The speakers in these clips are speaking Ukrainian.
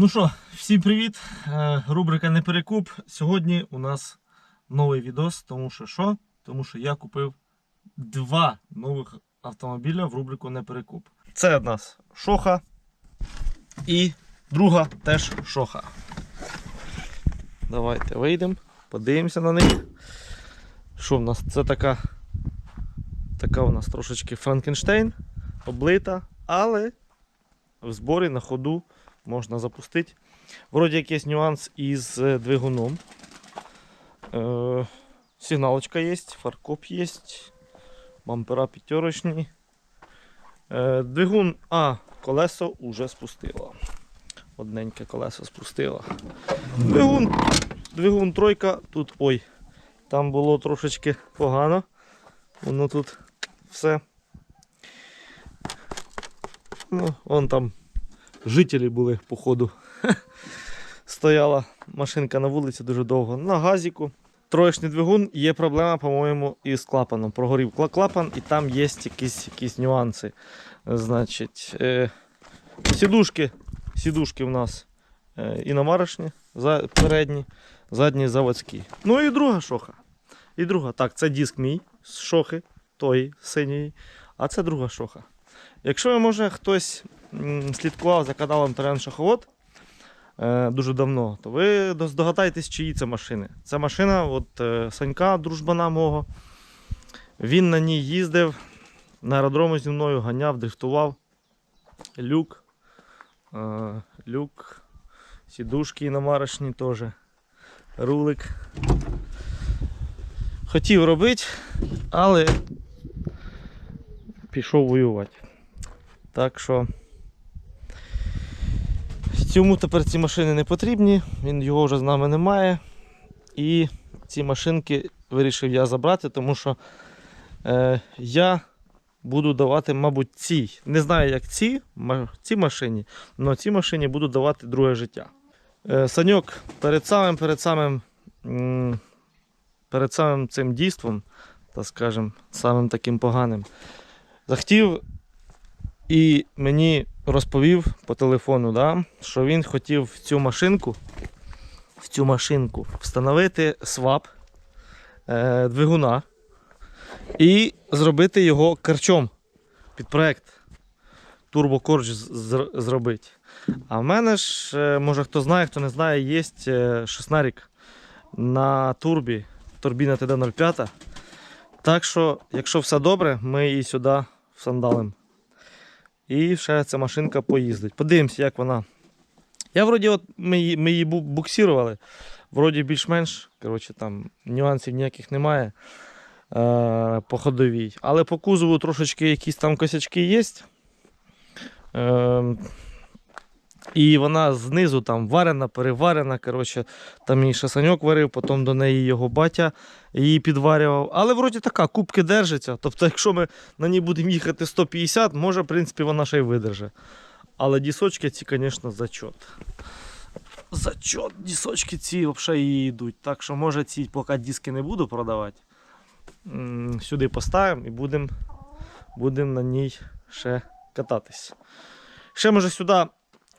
Ну що, всім привіт! Е, Рубрика Не перекуп. Сьогодні у нас новий відос, тому що що? Тому що я купив два нових автомобіля в рубрику Не перекуп. Це нас шоха і друга теж шоха. Давайте вийдемо, подивимося на них. Що в нас? Це така, така у нас трошечки Франкенштейн, облита, але в зборі на ходу можна запустити. Вроді якийсь нюанс із е, двигуном. Е, сигналочка є, фаркоп є, бампера п'ятерочні. Е, двигун, а, колесо вже спустило. Одненьке колесо спустило. Двигун, двигун тройка, тут ой, там було трошечки погано. Воно тут все. Ну, вон там жителі були, походу. Стояла машинка на вулиці дуже довго. На газіку. Троєчний двигун є проблема, по-моєму, із клапаном. Прогорів клапан і там є якісь, якісь нюанси. Значить, е, сідушки, сідушки в нас е, іномарочні, за, передні, задні заводські. Ну і друга шоха. І друга. Так, це диск мій з шохи, тої синьої, а це друга шоха. Якщо може хтось слідкував за каналом Терен Шаховод е, дуже давно, то ви до- здогадаєтесь, чиї це машини. Це машина от, е, Санька, дружбана мого. Він на ній їздив, на аеродрому зі мною ганяв, дрифтував. Люк, е, люк, сідушки іномарочні теж, рулик. Хотів робити, але пішов воювати. Так що цьому тепер ці машини не потрібні, він його вже з нами немає. І ці машинки вирішив я забрати, тому що е, я буду давати, мабуть, цій. Не знаю, як ці, ці машині, але цій машині буду давати друге життя. Е, Саньок перед самим, перед самим, перед самим цим дійством, так скажем, самим таким поганим, захотів і мені розповів по телефону, да, що він хотів в цю машинку, в цю машинку встановити свап е, двигуна і зробити його карчом під проект. Турбокорч зробити. А в мене ж, е, може хто знає, хто не знає, є е, шестнарік на турбі, турбіна ТД-05. Так що, якщо все добре, ми її сюди всандалимо. І ще ця машинка поїздить. Подивимося, як вона. Я вроді, от ми, її- ми її буксірували. Вроді більш-менш. Коротше, там нюансів ніяких немає е, по ходовій. Але по кузову трошечки якісь там косячки є. Е, і вона знизу там варена, переварена. Коротше, там її шасаньок варив, потім до неї його батя її підварював. Але вроді така, кубки держиться. Тобто, якщо ми на ній будемо їхати 150, може, в принципі, вона ще й видержить. Але дісочки ці, звісно, зачот. Зачот, дісочки ці взагалі її йдуть. Так що, може, ці поки диски не буду продавати. Сюди поставимо і будемо будем на ній ще кататись. Ще може сюди.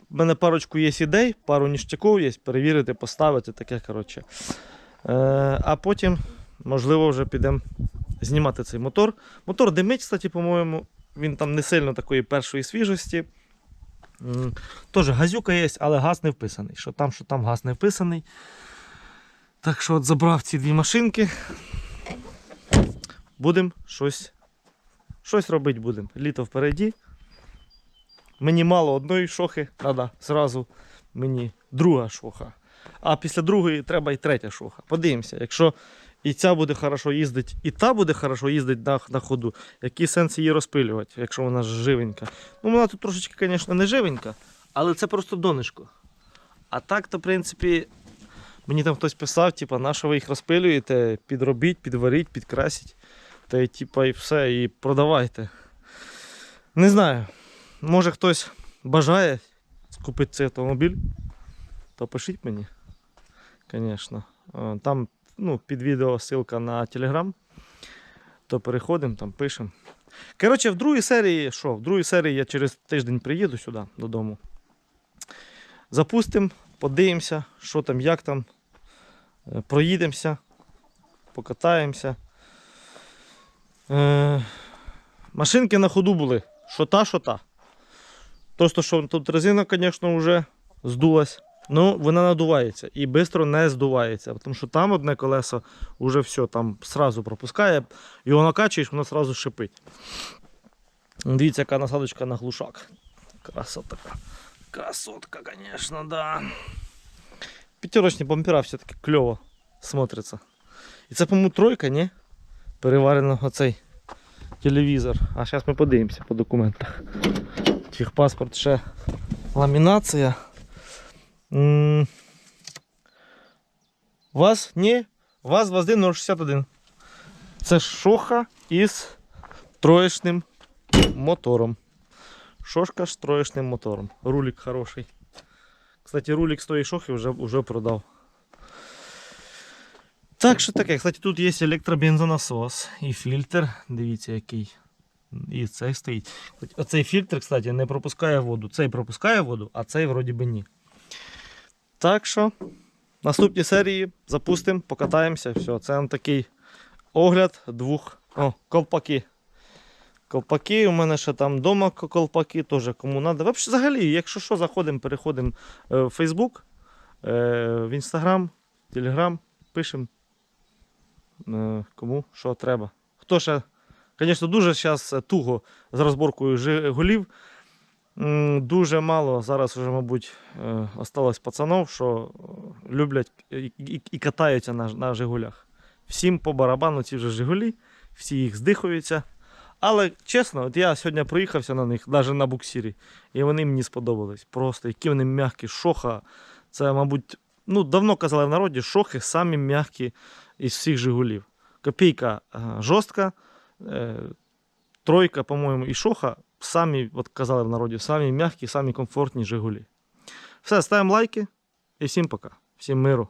В мене парочку є ідей, пару ніштяків є, перевірити, поставити таке. коротше. Е, а потім, можливо, вже підемо знімати цей мотор. Мотор димить, кстати, по-моєму, він там не сильно такої першої свіжості. М, Теж газюка є, але газ не вписаний. Що там, що там газ не вписаний. Так що от забрав ці дві машинки. Будемо щось, щось робити будемо. Літо впереді. Мені мало одної шохи, треба зразу мені друга шоха. А після другої треба і третя шоха. Подивимося, якщо і ця буде хорошо їздити, і та буде хорошо їздити на, на ходу, який сенс її розпилювати, якщо вона живенька. Ну, вона тут трошечки, звісно, не живенька, але це просто донишко. А так, то, в принципі, мені там хтось писав, типу, на що ви їх розпилюєте, підробіть, підваріть, підкрасіть. Та й типу, і все, і продавайте. Не знаю. Може хтось бажає купити цей автомобіль, то пишіть мені. Звісно. Е, Там ну, під відео ссылка на Telegram. То переходимо, там пишемо. Коротше, в другій серії, що? В другій серії я через тиждень приїду сюди додому. Запустимо, подивимося, що там, як там. Е, Проїдемося, покатаємося. Е, машинки на ходу були. Що та, що та. Просто що тут резина, звісно, вже здулась. Ну, вона надувається і швидко не здувається. Тому що там одне колесо вже все, там сразу пропускає, його накачуєш, воно сразу шипить. Дивіться, яка насадочка на глушак. Красотка. Красотка, звісно, да. П'ятерочні бампера все-таки кльово смотриться. І це, по-моєму, тройка, ні? Переварено оцей телевізор. А зараз ми подивимося по документах. Техпаспорт ще ламінація. М, ВАЗ? Ні. ВАЗ ВАЗ 061. Це шоха із троєчним мотором. Шошка з троєчним мотором. Рулик хороший. Кстати, рулик з тої шохи вже, вже продав. Так що таке, кстати, тут є електробензонасос і фільтр. Дивіться, який. І цей стоїть. Оцей фільтр, кстати, не пропускає воду. Цей пропускає воду, а цей вроді би ні. Так що, наступні серії запустимо, покатаємося. Все, це нам такий огляд двох. О, колпаки. Колпаки, у мене ще там вдома колпаки, теж кому треба. Взагалі, якщо що, заходимо, переходимо е, в Facebook, е, в Instagram, Telegram, пишемо е, кому що треба. Хто ще, звісно, дуже зараз туго з розборкою Жигулів. Дуже мало зараз вже, мабуть, е, осталось пацанов, що е, люблять і, катаються на, на Жигулях. Всім по барабану ці вже Жигулі, всі їх здихаються. Але чесно, от я сьогодні проїхався на них, навіть на буксирі, і вони мені сподобались. Просто які вони м'які, шоха. Це, мабуть, ну, давно казали в народі, шохи самі м'які із всіх Жигулів. Копійка е, жорстка, е, тройка, по-моєму, і шоха самі, от казали в народі, самі м'які, самі комфортні Жигулі. Все, ставимо лайки і всім пока. Всім миру.